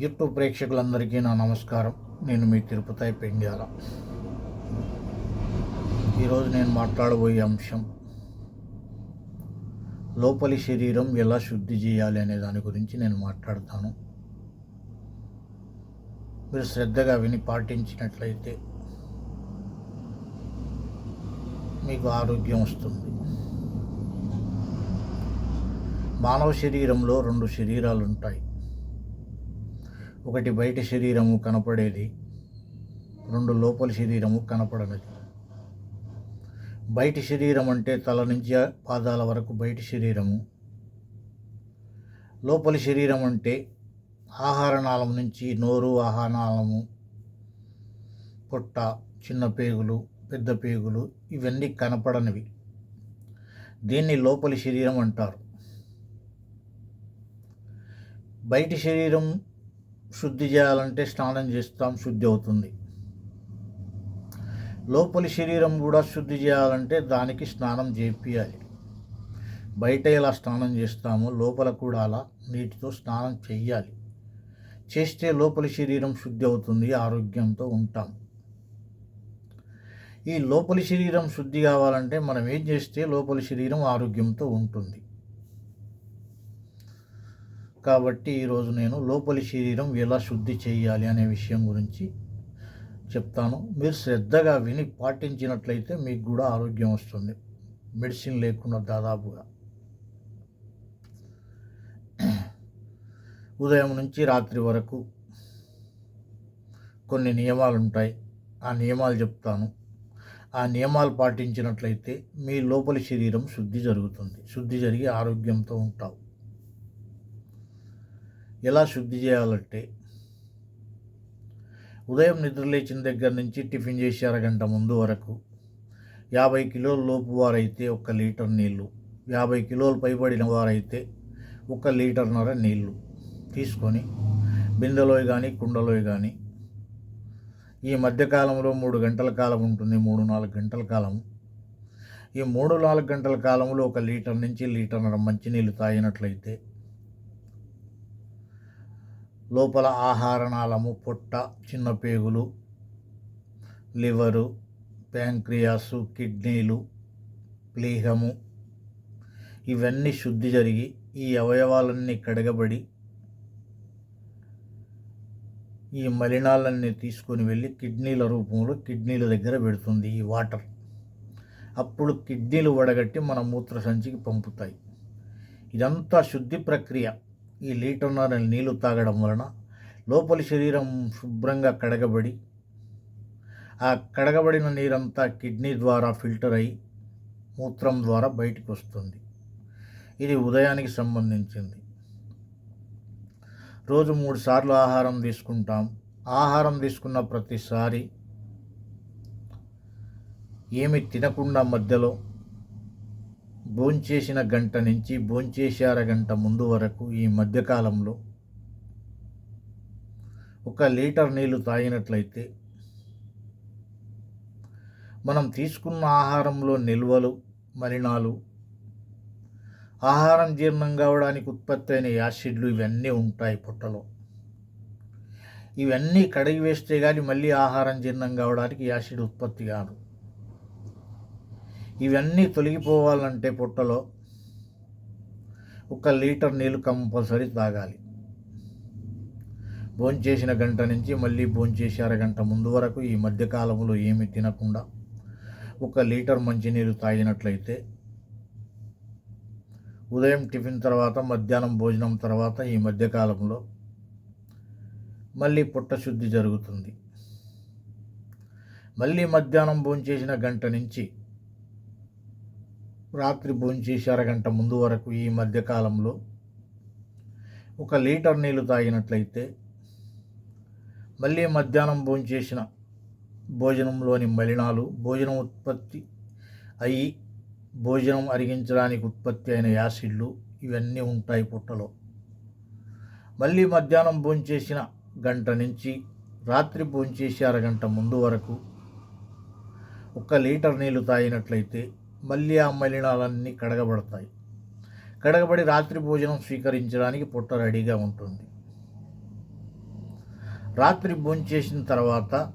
YouTube ప్రేక్షకులందరికీ నా నమస్కారం. నేను మీ తిరుపతి పెండ్యాల. ఈరోజు నేను మాట్లాడబోయే అంశం లోపలి శరీరం ఎలా శుద్ధి చేయాలి అనే దాని గురించి నేను మాట్లాడతాను. మీరు శ్రద్ధగా విని పాటించినట్లయితే మీకు ఆరోగ్యం వస్తుంది. మానవ శరీరంలో రెండు శరీరాలు ఉంటాయి ఒకటి బయట శరీరము కనపడేది రెండు లోపలి శరీరము కనపడనిది బయటి శరీరం అంటే తల నుంచి పాదాల వరకు బయటి శరీరము. లోపలి శరీరం అంటే ఆహారనాళం నుంచి నోరు ఆహారనాళము పొట్ట చిన్న పేగులు పెద్ద పేగులు ఇవన్నీ కనపడనివి. దీన్ని లోపలి శరీరం అంటారు. బయటి శరీరం శుద్ధి చేయాలంటే స్నానం చేస్తాం శుద్ధి అవుతుంది. లోపలి శరీరం కూడా శుద్ధి చేయాలంటే దానికి స్నానం చేపియాలి. బయట ఎలా స్నానం చేస్తామో లోపల కూడా అలా నీటితో స్నానం చెయ్యాలి. చేస్తే లోపలి శరీరం శుద్ధి అవుతుంది ఆరోగ్యంతో ఉంటాం. ఈ లోపలి శరీరం శుద్ధి కావాలంటే మనం ఏం చేస్తే లోపలి శరీరం ఆరోగ్యంతో ఉంటుంది. కాబట్టి ఈరోజు నేను లోపలి శరీరం ఎలా శుద్ధి చేయాలి అనే విషయం గురించి చెప్తాను. మీరు శ్రద్ధగా విని పాటించినట్లయితే మీకు కూడా ఆరోగ్యం వస్తుంది. మెడిసిన్ లేకుండా దాదాపుగా. ఉదయం నుంచి రాత్రి వరకు కొన్ని నియమాలు ఉంటాయి. ఆ నియమాలు చెప్తాను. ఆ నియమాలు పాటించినట్లయితే మీ లోపలి శరీరం శుద్ధి జరుగుతుంది. శుద్ధి జరిగి ఆరోగ్యంతో ఉంటావు. ఎలా శుద్ధి చేయాలంటే ఉదయం నిద్ర లేచిన దగ్గర నుంచి టిఫిన్ చేసి అరగంట ముందు వరకు యాభై కిలోల లోపు వారైతే ఒక లీటర్ నీళ్ళు యాభై కిలోలు పైబడిన వారైతే ఒక లీటర్న్నర నీళ్ళు తీసుకొని బిందెలో కానీ కుండలో కానీ ఈ మధ్యకాలంలో మూడు గంటల కాలం ఉంటుంది మూడు నాలుగు గంటల కాలం. ఈ మూడు నాలుగు గంటల కాలంలో ఒక లీటర్ నుంచి లీటర్న్నర మంచినీళ్ళు తాగినట్లయితే లోపల ఆహారనాళము పొట్ట చిన్న పేగులు లివరు ప్యాంక్రియాసు కిడ్నీలు ప్లీహము ఇవన్నీ శుద్ధి జరిగి ఈ అవయవాలన్నీ కడగబడి ఈ మలినాలన్నీ తీసుకొని వెళ్ళి కిడ్నీల రూపంలో కిడ్నీల దగ్గర పెడుతుంది ఈ వాటర్. అప్పుడు కిడ్నీలు వడగట్టి మన మూత్ర సంచికి పంపుతాయి. ఇదంతా శుద్ధి ప్రక్రియ. ఈ లీటర్న్నర నీళ్ళు తాగడం వలన లోపలి శరీరం శుభ్రంగా కడగబడి ఆ కడగబడిన నీరంతా కిడ్నీ ద్వారా ఫిల్టర్ అయి మూత్రం ద్వారా బయటికి వస్తుంది. ఇది ఉదయానికి సంబంధించింది. రోజు మూడు సార్లు ఆహారం తీసుకుంటాం. ఆహారం తీసుకున్న ప్రతిసారి ఏమి తినకుండా మధ్యలో భోంచేసిన గంట నుంచి భోంచేసి అరగంట ముందు వరకు ఈ మధ్యకాలంలో ఒక లీటర్ నీళ్ళు తాగినట్లయితే మనం తీసుకున్న ఆహారంలో నిల్వలు మలినాలు ఆహారం జీర్ణం కావడానికి ఉత్పత్తి అయిన యాసిడ్లు ఇవన్నీ ఉంటాయి పొట్టలో. ఇవన్నీ కడిగి వేస్తే కానీ మళ్ళీ ఆహారం జీర్ణం కావడానికి యాసిడ్ ఉత్పత్తి కాదు. ఇవన్నీ తొలగిపోవాలంటే పుట్టలో ఒక లీటర్ నీళ్ళు కంపల్సరీ తాగాలి. భోంచేసిన గంట నుంచి మళ్ళీ భోంచేసి అరగంట ముందు వరకు ఈ మధ్యకాలంలో ఏమి తినకుండా ఒక లీటర్ మంచినీళ్ళు తాగినట్లయితే ఉదయం టిఫిన్ తర్వాత మధ్యాహ్నం భోజనం తర్వాత ఈ మధ్యకాలంలో మళ్ళీ పుట్ట శుద్ధి జరుగుతుంది. మళ్ళీ మధ్యాహ్నం భోంచేసిన గంట నుంచి రాత్రి భోంచేసి అరగంట ముందు వరకు ఈ మధ్యకాలంలో ఒక లీటర్ నీళ్ళు తాగినట్లయితే మళ్ళీ మధ్యాహ్నం భోంచేసిన భోజనంలోని మలినాలు భోజనం ఉత్పత్తి అయ్యి భోజనం అరిగించడానికి ఉత్పత్తి అయిన యాసిడ్లు ఇవన్నీ ఉంటాయి పుట్టలో. మళ్ళీ మధ్యాహ్నం భోంచేసిన గంట నుంచి రాత్రి భోంచేసి అరగంట ముందు వరకు ఒక లీటర్ నీళ్ళు తాగినట్లయితే మళ్ళీ ఆ మలినాలన్నీ కడగబడతాయి. కడగబడి రాత్రి భోజనం స్వీకరించడానికి పొట్ట రెడీగా ఉంటుంది. రాత్రి భోంచేసిన తర్వాత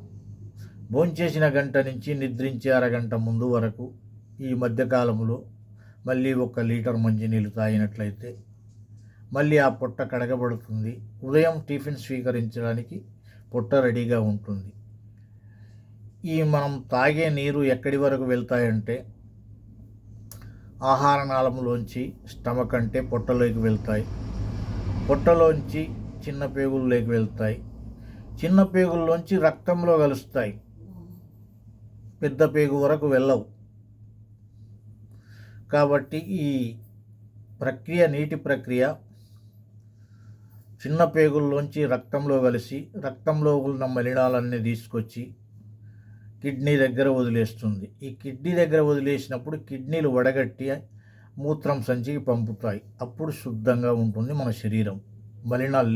భోంచేసిన గంట నుంచి నిద్రించే అరగంట ముందు వరకు ఈ మధ్యకాలంలో మళ్ళీ ఒక లీటర్ మంచినీళ్ళు తాగినట్లయితే మళ్ళీ ఆ పొట్ట కడగబడుతుంది. ఉదయం టిఫిన్ స్వీకరించడానికి పొట్ట రెడీగా ఉంటుంది. ఈ మనం తాగే నీరు ఎక్కడి వరకు వెళ్తాయంటే ఆహార నాళములోంచి స్టమక్ అంటే పొట్టలోకి వెళ్తాయి. పొట్టలోంచి చిన్న పేగుల్లోకి వెళ్తాయి. చిన్న పేగుల్లోంచి రక్తంలో కలుస్తాయి. పెద్ద పేగు వరకు వెళ్ళవు. కాబట్టి ఈ ప్రక్రియ నీటి ప్రక్రియ చిన్న పేగుల్లోంచి రక్తంలో కలిసి రక్తంలో ఉన్న మలినాలన్నీ తీసుకొచ్చి కిడ్నీ దగ్గర వదిలేస్తుంది. ఈ కిడ్నీ దగ్గర వదిలేసినప్పుడు కిడ్నీలు వడగట్టి మూత్రం సంచికి పంపుతాయి. అప్పుడు శుద్ధంగా ఉంటుంది మన శరీరం. మలినాలు